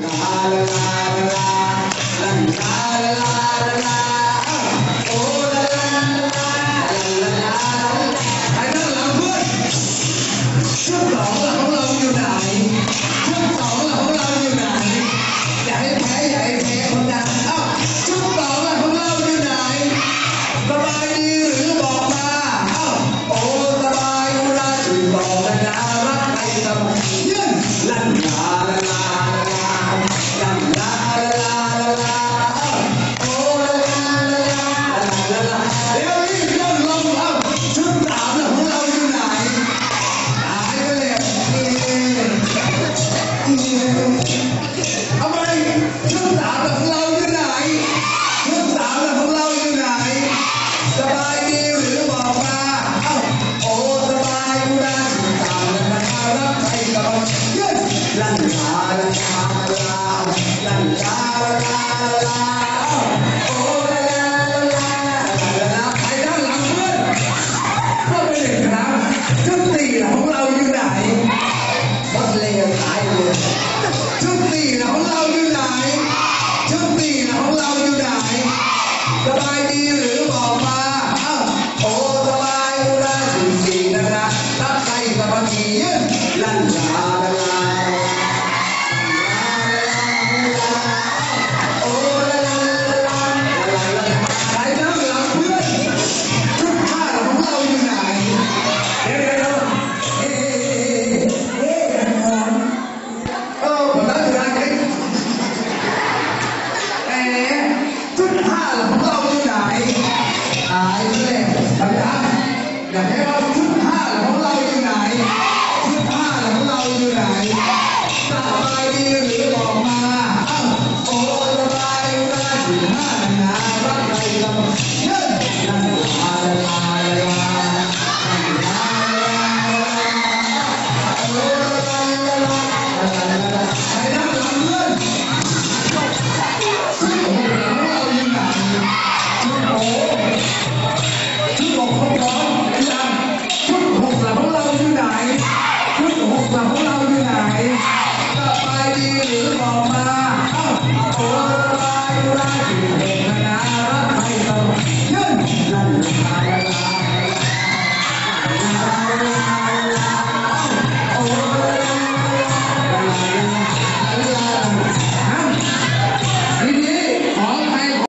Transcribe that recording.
La, la, la. ลั่นลาาล่าลาาลาาลาาลาไปะรังเพื่อนเข้ไปหนึ่งครับชุดสี่ของเรายู่ไหนรถเลงตายเลย